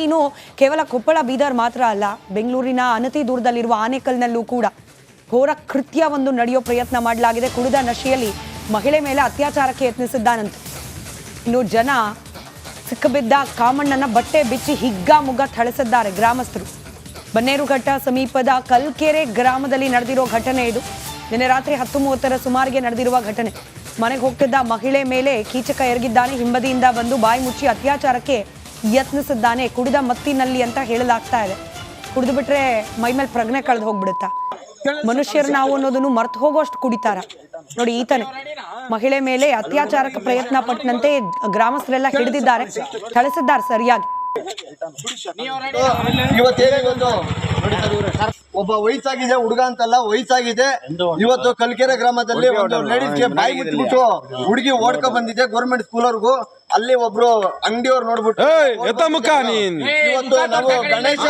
ಇನ್ನು ಕೇವಲ ಕೊಪ್ಪಳ, ಬೀದರ್ ಮಾತ್ರ ಅಲ್ಲ, ಬೆಂಗಳೂರಿನ ಅನತಿ ದೂರದಲ್ಲಿರುವ ಆನೇಕಲ್ನಲ್ಲೂ ಕೂಡ ಘೋರ ಕೃತ್ಯ ಒಂದು ನಡೆಯೋ ಪ್ರಯತ್ನ ಮಾಡಲಾಗಿದೆ. ಕುಡಿದ ನಶೆಯಲ್ಲಿ ಮಹಿಳೆ ಮೇಲೆ ಅತ್ಯಾಚಾರಕ್ಕೆ ಯತ್ನಿಸಿದ್ದಾನಂತೆ. ಇನ್ನು ಜನ ಸಿಕ್ಕಬಿದ್ದ ಕಾಮಣ್ಣನ ಬಟ್ಟೆ ಬಿಚ್ಚಿ ಹಿಗ್ಗ ಮುಗ್ಗ ಥಳಿಸಿದ್ದಾರೆ ಗ್ರಾಮಸ್ಥರು. ಬನ್ನೇರುಘಟ್ಟ ಸಮೀಪದ ಕಲ್ಕೆರೆ ಗ್ರಾಮದಲ್ಲಿ ನಡೆದಿರುವ ಘಟನೆ ಇದು. ನಿನ್ನೆ ರಾತ್ರಿ ಹತ್ತು ಮೂವತ್ತರ ಸುಮಾರಿಗೆ ನಡೆದಿರುವ ಘಟನೆ. ಮನೆಗೆ ಹೋಗ್ತಿದ್ದ ಮಹಿಳೆ ಮೇಲೆ ಕೀಚಕ ಎರಗಿದ್ದಾನೆ. ಹಿಂಬದಿಯಿಂದ ಬಂದು ಬಾಯಿ ಮುಚ್ಚಿ ಅತ್ಯಾಚಾರಕ್ಕೆ ಯತ್ನಿಸಿದ್ದಾನೆ, ಕುಡಿದ ಮತ್ತಿನಲ್ಲಿ ಅಂತ ಹೇಳಲಾಗ್ತಾ ಇದೆ. ಕುಡಿದು ಬಿಟ್ರೆ ಮೈ ಮೇಲೆ ಪ್ರಜ್ಞೆ ಕಳೆದು ಹೋಗ್ಬಿಡುತ್ತಾ? ಮನುಷ್ಯರು ನಾವು ಅನ್ನೋದನ್ನು ಮರ್ತು ಹೋಗೋಷ್ಟು ಕುಡಿತಾರ. ನೋಡಿ, ಈತನೇ ಮಹಿಳೆ ಮೇಲೆ ಅತ್ಯಾಚಾರಕ್ಕೆ ಪ್ರಯತ್ನ ಪಟ್ಟನಂತೆ ಗ್ರಾಮಸ್ಥರೆಲ್ಲ ಹಿಡಿದಿದ್ದಾರೆ. ಥಳಿಸಿದ್ದಾರೆ ಸರಿಯಾಗಿ. ಒಬ್ಬ ವಯಸ್ಸಾಗಿದೆ, ಹುಡುಗ ಅಂತಲ್ಲ, ವಯಸ್ಸಾಗಿದೆ. ಇವತ್ತು ಕಲ್ಕೆರೆ ಗ್ರಾಮದಲ್ಲಿ ಒಂದು ಲೇಡೀಸ್ಗೆ ಬಾಯಿ ಬಿಟ್ಟುಬಿಟ್ಟು ಹುಡುಗಿ ಓಡ್ಕೊ ಬಂದಿದೆ ಗೌರ್ಮೆಂಟ್ ಸ್ಕೂಲ್ವರೆಗೂ ಅಲ್ಲಿ ಒಬ್ರು ಅಂಗಡಿಯವ್ರು ನೋಡ್ಬಿಟ್ಟು ಎತ್ತ ಮುಖ ನೀನ್? ಇವತ್ತು ನಾವು ಗಣೇಶ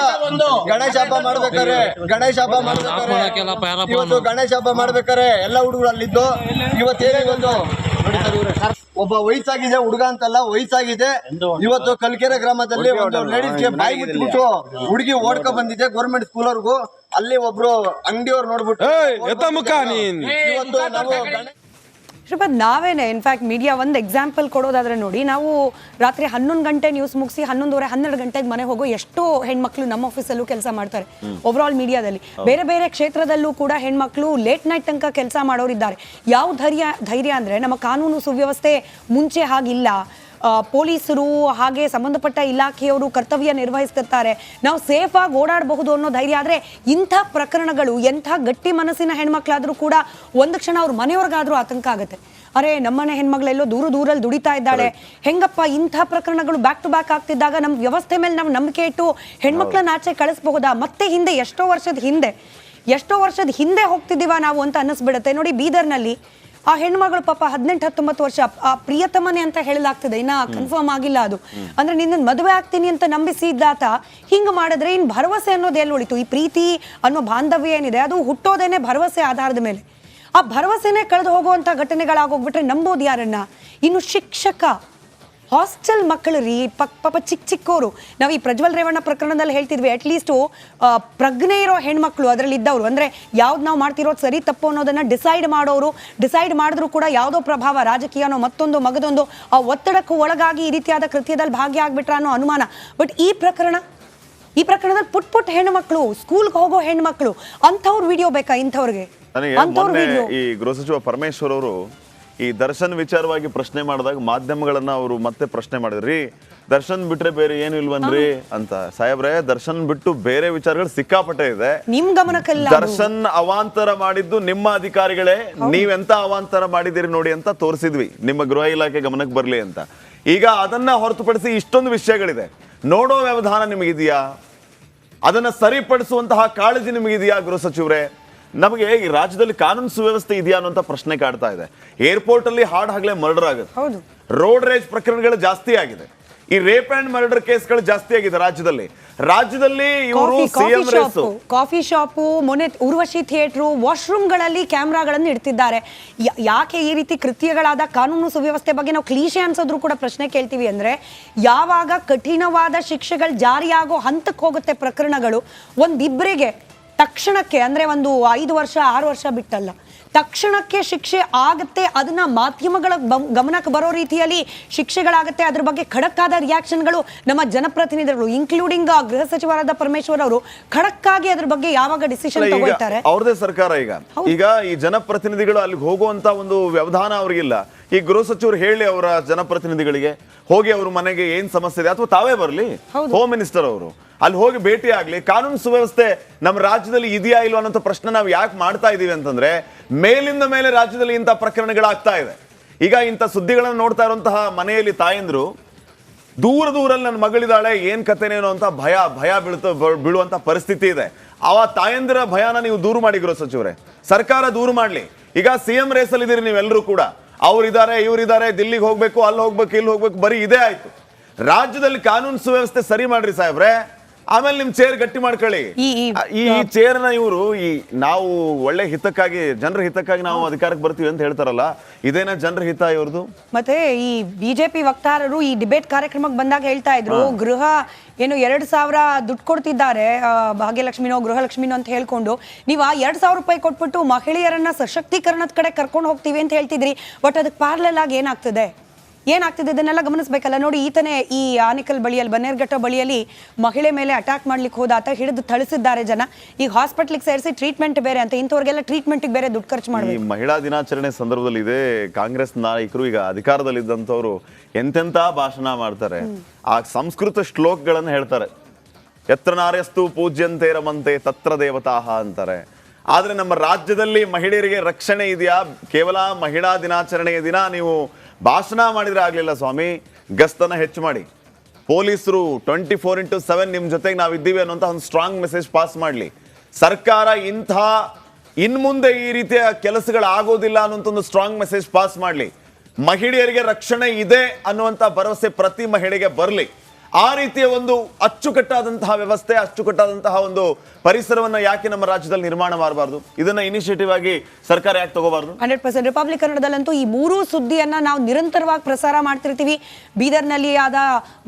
ಗಣೇಶ ಹಬ್ಬ ಮಾಡ್ಬೇಕಾರೆ ಗಣೇಶ ಹಬ್ಬ ಮಾಡ್ಬೇಕಾರೆ ಇವತ್ತು ಗಣೇಶ ಹಬ್ಬ ಮಾಡ್ಬೇಕಾರೆ ಎಲ್ಲ ಹುಡುಗರು ಅಲ್ಲಿದ್ದು. ಇವತ್ತೇನೇ ಇವತ್ತು ಒಬ್ಬ ವಯಸ್ಸಾಗಿದೆ ಹುಡುಗ ಅಂತಲ್ಲ ವಯಸ್ಸಾಗಿದೆ. ಇವತ್ತು ಕಲ್ಕೆರೆ ಗ್ರಾಮದಲ್ಲಿ ಒಂದು ಲೇಡೀಸ್ಗೆ ಬಾಯಿ ಬಿಟ್ಬಿಟ್ಟು ಹುಡುಗಿ ಓಡ್ಕೊ ಬಂದಿದೆ ಗೌರ್ಮೆಂಟ್ ಸ್ಕೂಲ್ವರೆಗೂ ಅಲ್ಲಿ ಒಬ್ರು ಅಂಗಡಿಯವ್ರು ನೋಡ್ಬಿಟ್ಟು ಎತ್ತ ಮುಖ ನೀನ್? ಇವತ್ತು ನಾವು ಶ್ರೀಪದ್ ನಾವೇನೆ ಇನ್ಫ್ಯಾಕ್ಟ್ ಮೀಡಿಯಾ ಒಂದು ಎಕ್ಸಾಂಪಲ್ ಕೊಡೋದಾದ್ರೆ ನೋಡಿ ನಾವು ರಾತ್ರಿ ಹನ್ನೊಂದು ಗಂಟೆ ನ್ಯೂಸ್ ಮುಗಿಸಿ ಹನ್ನೊಂದುವರೆ ಹನ್ನೆರಡು ಗಂಟೆಗೆ ಮನೆ ಹೋಗೋ ಎಷ್ಟೋ ಹೆಣ್ಮಕ್ಳು ನಮ್ಮ ಆಫೀಸಲ್ಲೂ ಕೆಲಸ ಮಾಡ್ತಾರೆ ಓವರ್ ಆಲ್ ಮೀಡಿಯಾದಲ್ಲಿ ಬೇರೆ ಬೇರೆ ಕ್ಷೇತ್ರದಲ್ಲೂ ಕೂಡ ಹೆಣ್ಮಕ್ಳು ಲೇಟ್ ನೈಟ್ ತನಕ ಕೆಲಸ ಮಾಡೋರಿದ್ದಾರೆ. ಯಾವ ಧೈರ್ಯ ಧೈರ್ಯ ಅಂದರೆ ನಮ್ಮ ಕಾನೂನು ಸುವ್ಯವಸ್ಥೆ ಮುಂಚೆ ಹಾಗಿಲ್ಲ. ಪೊಲೀಸರು ಹಾಗೆ ಸಂಬಂಧಪಟ್ಟ ಇಲಾಖೆಯವರು ಕರ್ತವ್ಯ ನಿರ್ವಹಿಸ್ತಿರ್ತಾರೆ. ನಾವು ಸೇಫ್ ಆಗಿ ಓಡಾಡಬಹುದು ಅನ್ನೋ ಧೈರ್ಯ ಆದ್ರೆ ಇಂಥ ಪ್ರಕರಣಗಳು ಎಂಥ ಗಟ್ಟಿ ಮನಸ್ಸಿನ ಹೆಣ್ಮಕ್ಳಾದರೂ ಕೂಡ ಒಂದು ಕ್ಷಣ ಅವ್ರ ಮನೆಯವ್ರಿಗಾದ್ರೂ ಆತಂಕ ಆಗುತ್ತೆ. ಅರೆ ನಮ್ಮನೆ ಹೆಣ್ಮಗಳೆಲ್ಲೋ ದೂರ ದೂರಲ್ಲಿ ದುಡಿತಾ ಇದ್ದಾಳೆ. ಹೆಂಗಪ್ಪ ಇಂಥ ಪ್ರಕರಣಗಳು ಬ್ಯಾಕ್ ಟು ಬ್ಯಾಕ್ ಆಗ್ತಿದ್ದಾಗ ನಮ್ಮ ವ್ಯವಸ್ಥೆ ಮೇಲೆ ನಾವು ನಂಬಿಕೆ ಇಟ್ಟು ಹೆಣ್ಮಕ್ಳನ್ನ ಆಚೆ ಕಳಿಸ್ಬಹುದಾ? ಮತ್ತೆ ಹಿಂದೆ ಎಷ್ಟೋ ವರ್ಷದ ಹಿಂದೆ ಎಷ್ಟೋ ವರ್ಷದ ಹಿಂದೆ ಹೋಗ್ತಿದ್ದೀವ ನಾವು ಅಂತ ಅನ್ನಿಸ್ಬಿಡುತ್ತೆ. ನೋಡಿ ಬೀದರ್ನಲ್ಲಿ ಆ ಹೆಣ್ಮಗಳು ಪಾಪ ಹದಿನೆಂಟು ಹತ್ತೊಂಬತ್ತು ವರ್ಷ ಆ ಪ್ರಿಯತಮನೆ ಅಂತ ಹೇಳಲಾಗ್ತದೆ. ಇನ್ನ ಕನ್ಫರ್ಮ್ ಆಗಿಲ್ಲ ಅದು. ಅಂದ್ರೆ ನಿನ್ನ ಮದುವೆ ಆಗ್ತೀನಿ ಅಂತ ನಂಬಿಸಿ ಇದ್ದಾತ ಹಿಂಗ್ ಮಾಡಿದ್ರೆ ಇನ್ ಭರವಸೆ ಅನ್ನೋದು ಎಲ್ಲಿ ಉಳಿತು? ಈ ಪ್ರೀತಿ ಅನ್ನೋ ಬಾಂಧವ್ಯ ಏನಿದೆ ಅದು ಹುಟ್ಟೋದೇನೆ ಭರವಸೆ ಆಧಾರದ ಮೇಲೆ. ಆ ಭರವಸೆನೇ ಕಳೆದು ಹೋಗುವಂತ ಘಟನೆಗಳಾಗೋಗ್ಬಿಟ್ರೆ ನಂಬೋದು ಯಾರನ್ನ? ಇನ್ನು ಶಿಕ್ಷಕ. ಹಾಸ್ಟೆಲ್ ಮಕ್ಕಳು ರೀ ಪಕ್ ಪಾಪ ಚಿಕ್ಕ ಚಿಕ್ಕವರು ನಾವು ಈ ಪ್ರಜ್ವಲ್ ರೇವಣ್ಣ ಪ್ರಕರಣದಲ್ಲಿ ಹೇಳ್ತಿದ್ವಿ ಅಟ್ಲೀಸ್ಟು ಪ್ರಜ್ಞೆ ಇರೋ ಹೆಣ್ಮಕ್ಳು ಅದರಲ್ಲಿ ಇದ್ದವರು. ಅಂದರೆ ಯಾವ್ದು ನಾವು ಮಾಡ್ತಿರೋದು ಸರಿ ತಪ್ಪು ಅನ್ನೋದನ್ನ ಡಿಸೈಡ್ ಮಾಡೋರು ಡಿಸೈಡ್ ಮಾಡಿದ್ರು ಕೂಡ ಯಾವುದೋ ಪ್ರಭಾವ ರಾಜಕೀಯನೋ ಮತ್ತೊಂದು ಮಗದೊಂದು ಆ ಒತ್ತಡಕ್ಕೂ ಒಳಗಾಗಿ ಈ ರೀತಿಯಾದ ಕೃತ್ಯದಲ್ಲಿ ಭಾಗಿಯಾಗ್ಬಿಟ್ರ ಅನ್ನೋ ಅನುಮಾನ. ಬಟ್ ಈ ಪ್ರಕರಣ ಈ ಪ್ರಕರಣದಲ್ಲಿ ಪುಟ್ ಪುಟ್ ಹೆಣ್ಮಕ್ಳು ಸ್ಕೂಲ್ಗೆ ಹೋಗೋ ಹೆಣ್ಮಕ್ಳು ಅಂಥವ್ರು ವಿಡಿಯೋ ಬೇಕಾ ಇಂಥವ್ರಿಗೆ? ಈ ಗೃಹ ಸಚಿವ ಪರಮೇಶ್ವರ್ ಅವರು ಈ ದರ್ಶನ್ ವಿಚಾರವಾಗಿ ಪ್ರಶ್ನೆ ಮಾಡಿದಾಗ ಮಾಧ್ಯಮಗಳನ್ನ ಅವರು ಮತ್ತೆ ಪ್ರಶ್ನೆ ಮಾಡಿದ್ರಿ ದರ್ಶನ್ ಬಿಟ್ರೆ ಬೇರೆ ಏನು ಇಲ್ವನ್ರಿ? ಅಂತ. ಸಾಹೇಬ್ರೆ ದರ್ಶನ್ ಬಿಟ್ಟು ಬೇರೆ ವಿಚಾರಗಳು ಸಿಕ್ಕಾಪಟ್ಟೆ ಇದೆ. ನಿಮ್ ಗಮನಕ್ಕೆಲ್ಲ ದರ್ಶನ್ ಅವಾಂತರ ಮಾಡಿದ್ದು ನಿಮ್ಮ ಅಧಿಕಾರಿಗಳೇ. ನೀವೆಂತ ಅವಾಂತರ ಮಾಡಿದಿರಿ ನೋಡಿ ಅಂತ ತೋರಿಸಿದ್ವಿ. ನಿಮ್ಮ ಗೃಹ ಇಲಾಖೆ ಗಮನಕ್ಕೆ ಬರ್ಲಿ ಅಂತ. ಈಗ ಅದನ್ನ ಹೊರತುಪಡಿಸಿ ಇಷ್ಟೊಂದು ವಿಷಯಗಳಿದೆ. ನೋಡೋ ವ್ಯವಧಾನ ನಿಮಗಿದೆಯಾ? ಅದನ್ನ ಸರಿಪಡಿಸುವಂತಹ ಕಾಳಜಿ ನಿಮಗಿದೆಯಾ ಗೃಹ ಸಚಿವರೇ? ನಮಗೆ ಈ ರಾಜ್ಯದಲ್ಲಿ ಕಾನೂನು ಸುವ್ಯವಸ್ಥೆ ಇದೆಯಾ ಅನ್ನೋಂತ ಪ್ರಶ್ನೆ ಕಾಡ್ತಾ ಇದೆ. ಏರ್ಪೋರ್ಟ್ ಅಲ್ಲಿ ಹಾಡ್ ಹಗಲೇ ಮರ್ಡರ್ ಆಗುತ್ತೆ. ಹೌದು. ರೋಡ್ ರೇಜ್ ಪ್ರಕರಣಗಳು ಜಾಸ್ತಿ ಆಗಿದೆ. ಈ ರೇಪ್ ಅಂಡ್ ಮರ್ಡರ್ ಕೇಸ್ಗಳು ಜಾಸ್ತಿ ಆಗಿದೆ ರಾಜ್ಯದಲ್ಲಿ. ರಾಜ್ಯದಲ್ಲಿ ಇವರು ಸಿಎಂ ರೇಸು ಕಾಫಿ ಶಾಪು ಮೊನ್ನೆ ಉರ್ವಶಿ ಥಿಯೇಟ್ರು ವಾಶ್ರೂಮ್ಗಳಲ್ಲಿ ಕ್ಯಾಮ್ರಾಗಳನ್ನು ಇಡ್ತಿದ್ದಾರೆ. ಯಾಕೆ ಈ ರೀತಿ ಕೃತ್ಯಗಳಾದ ಕಾನೂನು ಸುವ್ಯವಸ್ಥೆ ಬಗ್ಗೆ ನಾವು ಕ್ಲೀಶೆ ಅನ್ಸೋದ್ರು ಕೂಡ ಪ್ರಶ್ನೆ ಕೇಳ್ತೀವಿ ಅಂದ್ರೆ ಯಾವಾಗ ಕಠಿಣವಾದ ಶಿಕ್ಷೆಗಳು ಜಾರಿಯಾಗೋ ಹಂತಕ್ಕೆ ಹೋಗುತ್ತೆ ಪ್ರಕರಣಗಳು ಒಂದಿಬ್ಬರಿಗೆ ತಕ್ಷಣಕ್ಕೆ ಅಂದ್ರೆ ಒಂದು ಐದು ವರ್ಷ ಆರು ವರ್ಷ ಬಿಟ್ಟಲ್ಲ ತಕ್ಷಣಕ್ಕೆ ಶಿಕ್ಷೆ ಆಗುತ್ತೆ ಅದನ್ನ ಮಾಧ್ಯಮಗಳ ಗಮನಕ್ಕೆ ಬರೋ ರೀತಿಯಲ್ಲಿ ಶಿಕ್ಷೆಗಳಾಗುತ್ತೆ ಅದ್ರ ಬಗ್ಗೆ ಖಡಕ್ಕಾದ ರಿಯಾಕ್ಷನ್ಗಳು ನಮ್ಮ ಜನಪ್ರತಿನಿಧಿಗಳು ಇನ್ಕ್ಲೂಡಿಂಗ್ ಗೃಹ ಸಚಿವರಾದ ಪರಮೇಶ್ವರ್ ಅವರು ಖಡಕ್ಕಾಗಿ ಅದ್ರ ಬಗ್ಗೆ ಯಾವಾಗ ಡಿಸಿಷನ್ ತಗೊಳ್ತಾರೆ? ಅವ್ರದೇ ಸರ್ಕಾರ ಈಗ. ಈಗ ಈ ಜನಪ್ರತಿನಿಧಿಗಳು ಅಲ್ಲಿಗೆ ಹೋಗುವಂತ ಒಂದು ವ್ಯವಧಾನ ಅವ್ರಿಗಿಲ್ಲ. ಈ ಗೃಹ ಸಚಿವರು ಹೇಳಿ ಅವರ ಜನಪ್ರತಿನಿಧಿಗಳಿಗೆ ಹೋಗಿ ಅವ್ರ ಮನೆಗೆ ಏನ್ ಸಮಸ್ಯೆ ಇದೆ? ಅಥವಾ ತಾವೇ ಬರಲಿ? ಹೋಮ್ ಮಿನಿಸ್ಟರ್ ಅವರು. ಅಲ್ಲಿ ಹೋಗಿ ಭೇಟಿ ಆಗ್ಲಿ. ಕಾನೂನು ಸುವ್ಯವಸ್ಥೆ ನಮ್ಮ ರಾಜ್ಯದಲ್ಲಿ ಇದೆಯಾ ಇಲ್ವಾ ಅನ್ನೋ ಪ್ರಶ್ನೆ ನಾವು ಯಾಕೆ ಮಾಡ್ತಾ ಇದೀವಿ ಅಂತಂದ್ರೆ ಮೇಲಿಂದ ಮೇಲೆ ರಾಜ್ಯದಲ್ಲಿ ಇಂಥ ಪ್ರಕರಣಗಳಾಗ್ತಾ ಇದೆ. ಈಗ ಇಂಥ ಸುದ್ದಿಗಳನ್ನು ನೋಡ್ತಾ ಇರುವಂತಹ ಮನೆಯಲ್ಲಿ ತಾಯಂದ್ರು ದೂರ ದೂರಲ್ಲಿ ನನ್ನ ಮಗಳಿದ್ದಾಳೆ ಏನ್ ಕಥೆನೇನೋ ಅಂತ ಭಯ ಭಯ ಬೀಳ್ತ ಬೀಳುವಂತ ಪರಿಸ್ಥಿತಿ ಇದೆ. ಅವ ತಾಯಂದಿರ ಭಯನ ನೀವು ದೂರ ಮಾಡಿ ಗೃಹ ಸಚಿವರೇ. ಸರ್ಕಾರ ದೂರ ಮಾಡ್ಲಿ. ಈಗ ಸಿಎಂ ರೇಸಲ್ಲಿ ಇದೀರಿ ನೀವೆಲ್ಲರೂ ಕೂಡ. ಅವ್ರಿದ್ದಾರೆ, ಇವರಿದ್ದಾರೆ, ದಿಲ್ಲಿಗೆ ಹೋಗ್ಬೇಕು, ಅಲ್ಲಿ ಹೋಗ್ಬೇಕು, ಇಲ್ಲಿ ಹೋಗ್ಬೇಕು, ಬರೀ ಇದೇ ಆಯ್ತು. ರಾಜ್ಯದಲ್ಲಿ ಕಾನೂನು ಸುವ್ಯವಸ್ಥೆ ಸರಿ ಮಾಡ್ರಿ ಸಾಹೇಬ್ರೆ. ಆಮೇಲೆ ನಿಮ್ ಚೇರ್ ಗಟ್ಟಿ ಮಾಡ್ಕೊಳ್ಳಿ. ಈ- ಈ- ಆ, ಈ ಚೇರ್ನ ಇವರು ಈ ನಾವು ಒಳ್ಳೆ ಹಿತಕ್ಕಾಗಿ ಜನರ ಹಿತಕ್ಕಾಗಿ ನಾವು ಅಧಿಕಾರಕ್ಕೆ ಬರ್ತೀವಿ ಅಂತ ಹೇಳ್ತಾರಲ್ಲ ಇದೇನ ಜನರ ಹಿತ ಇವ್ರದ್ದು ಮತ್ತೆ ಈ ಬಿಜೆಪಿ ವಕ್ತಾರರು ಈ ಡಿಬೇಟ್ ಕಾರ್ಯಕ್ರಮಕ್ಕೆ ಬಂದಾಗ ಹೇಳ್ತಾ ಇದ್ರು ಗೃಹ ಏನು ಎರಡ್ ಸಾವಿರ ದುಡ್ಡು ಕೊಡ್ತಿದ್ದಾರೆ ಭಾಗ್ಯಲಕ್ಷ್ಮಿನೋ ಗೃಹಲಕ್ಷ್ಮಿನೋ ಅಂತ ಹೇಳ್ಕೊಂಡು ನೀವು ಆ ಎರಡ್ ಸಾವಿರ ರೂಪಾಯಿ ಕೊಟ್ಬಿಟ್ಟು ಮಹಿಳೆಯರನ್ನ ಸಶಕ್ತೀಕರಣದ ಕಡೆ ಕರ್ಕೊಂಡು ಹೋಗ್ತೀವಿ ಅಂತ ಹೇಳ್ತಿದ್ರಿ ಬಟ್ ಅದಕ್ಕೆ ಪ್ಯಾರಲಲ್ ಆಗಿ ಏನಾಗ್ತದೆ? ಏನಾಗ್ತಿದೆ ಇದನ್ನೆಲ್ಲ ಗಮನಿಸಬೇಕಲ್ಲ? ನೋಡಿ ಈತನೇ ಈ ಆನಿಕಲ್ ಬಳಿಯಲ್ಲಿ ಬನ್ನೇರ್ಘಟ್ಟ ಬಳಿಯಲ್ಲಿ ಮಹಿಳೆ ಮೇಲೆ ಅಟ್ಯಾಕ್ ಮಾಡ್ಲಿಕ್ಕೆ ಹೋದ ಆತ ಹಿಡಿದು ಥಳಿಸಿದ್ದಾರೆ ಜನ. ಈಗ ಹಾಸ್ಪಿಟ್ಲಿಗೆ ಸೇರಿಸಿ ಟ್ರೀಟ್ಮೆಂಟ್ ಬೇರೆ ಅಂತ ಇಂಥವ್ರಿಗೆಲ್ಲ ಟ್ರೀಟ್ಮೆಂಟ್ಗೆ ಬೇರೆ ದುಡ್ಡು ಖರ್ಚು ಮಾಡಿ ಮಹಿಳಾ ದಿನಾಚರಣೆ ಸಂದರ್ಭದಲ್ಲಿ ಇದೆ. ಕಾಂಗ್ರೆಸ್ ನಾಯಕರು ಈಗ ಅಧಿಕಾರದಲ್ಲಿದ್ದಂಥವ್ರು ಎಂತೆಂತ ಭಾಷಣ ಮಾಡ್ತಾರೆ. ಆ ಸಂಸ್ಕೃತ ಶ್ಲೋಕಗಳನ್ನು ಹೇಳ್ತಾರೆ. ಎತ್ರ ನಾರ್ಯಸ್ತು ಪೂಜ್ಯಂತೆ ರಮಂತೆ ತತ್ರ ದೇವತಾಹ ಅಂತಾರೆ. ಆದ್ರೆ ನಮ್ಮ ರಾಜ್ಯದಲ್ಲಿ ಮಹಿಳೆಯರಿಗೆ ರಕ್ಷಣೆ ಇದೆಯಾ? ಕೇವಲ ಮಹಿಳಾ ದಿನಾಚರಣೆಯ ದಿನ ನೀವು ಭಾಷಣ ಮಾಡಿದ್ರೆ ಆಗ್ಲಿಲ್ಲ ಸ್ವಾಮಿ. ಗಸ್ತನ ಹೆಚ್ಚು ಮಾಡಿ. ಪೊಲೀಸರು ಟ್ವೆಂಟಿ ಫೋರ್ ಇಂಟು ಸೆವೆನ್ ನಿಮ್ ಜೊತೆಗೆ ನಾವು ಇದ್ದೀವಿ ಅನ್ನೋಂಥ ಒಂದು ಸ್ಟ್ರಾಂಗ್ ಮೆಸೇಜ್ ಪಾಸ್ ಮಾಡಲಿ. ಸರ್ಕಾರ ಇಂಥ ಇನ್ ಮುಂದೆ ಈ ರೀತಿಯ ಕೆಲಸಗಳಾಗೋದಿಲ್ಲ ಅನ್ನುವಂಥ ಒಂದು ಸ್ಟ್ರಾಂಗ್ ಮೆಸೇಜ್ ಪಾಸ್ ಮಾಡಲಿ. ಮಹಿಳೆಯರಿಗೆ ರಕ್ಷಣೆ ಇದೆ ಅನ್ನುವಂಥ ಭರವಸೆ ಪ್ರತಿ ಮಹಿಳೆಗೆ ಬರಲಿ. ಆ ರೀತಿಯ ಒಂದು ಅಚ್ಚುಕಟ್ಟಾದಂತಹ ವ್ಯವಸ್ಥೆ, ಅಚ್ಚುಕಟ್ಟಾದಂತಹ ಒಂದು ಪರಿಸರವನ್ನ ಯಾಕೆ ನಮ್ಮ ರಾಜ್ಯದಲ್ಲಿ ನಿರ್ಮಾಣ ಮಾಡಬಾರ್ದು? ಇದನ್ನ ಇನಿಷಿಯೇಟಿವ್ ಆಗಿ ಸರ್ಕಾರ ಯಾಕೆ ತಗೋಬಾರ್ದು? ಹಂಡ್ರೆಡ್ ಪರ್ಸೆಂಟ್ ರಿಪಬ್ಲಿಕ್ ಕನ್ನಡದಲ್ಲಂತೂ ಈ ಮೂರು ಸುದ್ದಿಯನ್ನ ನಾವು ನಿರಂತರವಾಗಿ ಪ್ರಸಾರ ಮಾಡ್ತಿರ್ತೀವಿ. ಬೀದರ್ನಲ್ಲಿ ಆದ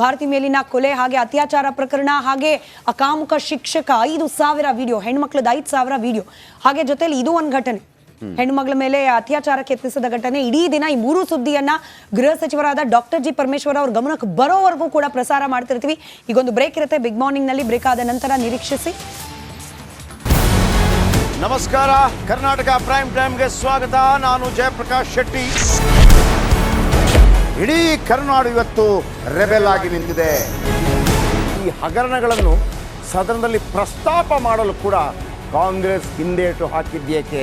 ಭಾರತಿ ಮೇಲಿನ ಕೊಲೆ ಹಾಗೆ ಅತ್ಯಾಚಾರ ಪ್ರಕರಣ ಹಾಗೆ ಅಕಾಮುಖ ಶಿಕ್ಷಕ ಐದು ಸಾವಿರ ವಿಡಿಯೋ ಹೆಣ್ಮಕ್ಳದ್ದು ಐದು ಸಾವಿರ ವಿಡಿಯೋ ಹಾಗೆ ಜೊತೆಲಿ ಇದು ಒಂದು ಘಟನೆ. ಹೆಣ್ಮಗಳ ಮೇಲೆ ಅತ್ಯಾಚಾರಕ್ಕೆ ಯತ್ನಿಸಿದ ಘಟನೆ ಇಡೀ ದಿನ ಈ ಮೂರು ಸುದ್ದಿಯನ್ನ ಗೃಹ ಸಚಿವರಾದ ಡಾಕ್ಟರ್ ಜಿ ಪರಮೇಶ್ವರ್ ಅವ್ರ ಗಮನಕ್ಕೆ ಬರೋವರೆಗೂ ಕೂಡ ಪ್ರಸಾರ ಮಾಡ್ತಿರ್ತೀವಿ. ಈಗೊಂದು ಬ್ರೇಕ್ ಇರುತ್ತೆ. ಬಿಗ್ ಮಾರ್ನಿಂಗ್ನಲ್ಲಿ ಬ್ರೇಕ್ ಆದ ನಂತರ ನಿರೀಕ್ಷಿಸಿ. ನಮಸ್ಕಾರ. ಕರ್ನಾಟಕ ಪ್ರೈಮ್ ಟೈಮ್ಗೆ ಸ್ವಾಗತ. ನಾನು ಜಯಪ್ರಕಾಶ್ ಶೆಟ್ಟಿ. ಇಡೀ ಕರ್ನಾಡು ಇವತ್ತು ರೆಬೆಲ್ ಆಗಿ ನಿಂತಿದೆ. ಈ ಹಗರಣಗಳನ್ನು ಸದನದಲ್ಲಿ ಪ್ರಸ್ತಾಪ ಮಾಡಲು ಕೂಡ ಕಾಂಗ್ರೆಸ್ ಹಿಂದೇಟು ಹಾಕಿದ್ದೇಕೆ